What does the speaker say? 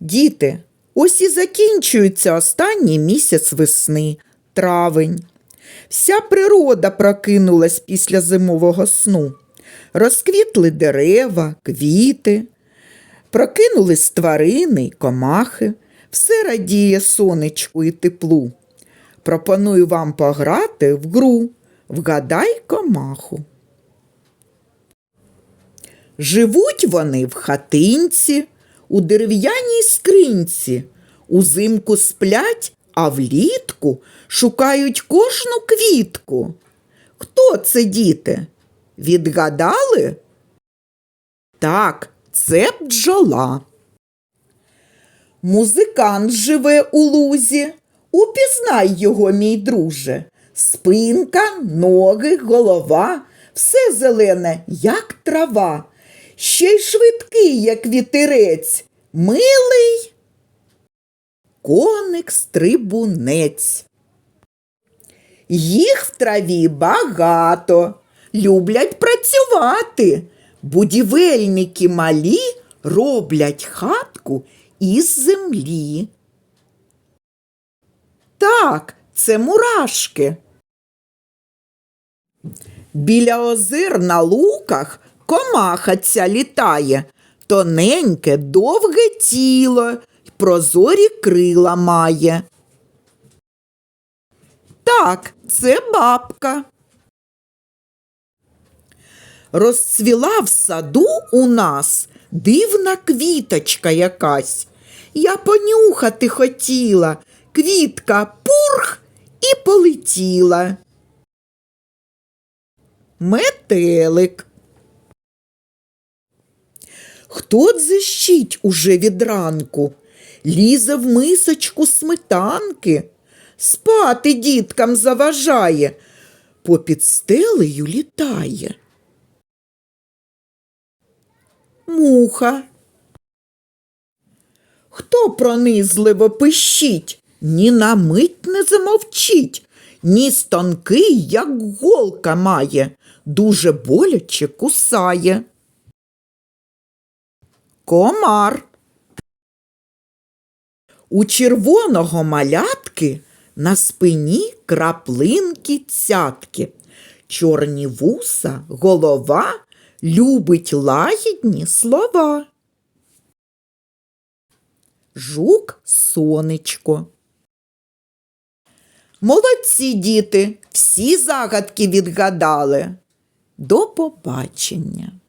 Діти, ось і закінчується останній місяць весни, травень. Вся природа прокинулась після зимового сну. Розквітли дерева, квіти, прокинулись тварини й комахи, все радіє сонечку і теплу. Пропоную вам пограти в гру Вгадай комаху. Живуть вони в хатинці, у дерев'яній скринці, узимку сплять, а влітку шукають кожну квітку. Хто це, діти? Відгадали? Так, це бджола. Музикант живе у лузі. Упізнай його, мій друже. Спинка, ноги, голова, все зелене, як трава. Ще й швидкий, як вітерець, милий коник стрибунець. Їх в траві багато, люблять працювати. Будівельники малі роблять хатку із землі. Так, це мурашки. Біля озер на луках комаха літає, тоненьке, довге тіло, й прозорі крила має. Так, це бабка. Розцвіла в саду у нас дивна квіточка якась. Я понюхати хотіла, квітка пурх і полетіла. Метелик. Хто дзищить уже від ранку? Лізе в мисочку сметанки. Спати діткам заважає, попід стелею літає. Муха. Хто пронизливо пищить, ні на мить не замовчить, ніс тонкий, як голка має, дуже боляче кусає. Комар. У червоного малятки на спині краплинки цятки, чорні вуса, голова любить лагідні слова. Жук сонечко. Молодці діти, всі загадки відгадали. До побачення.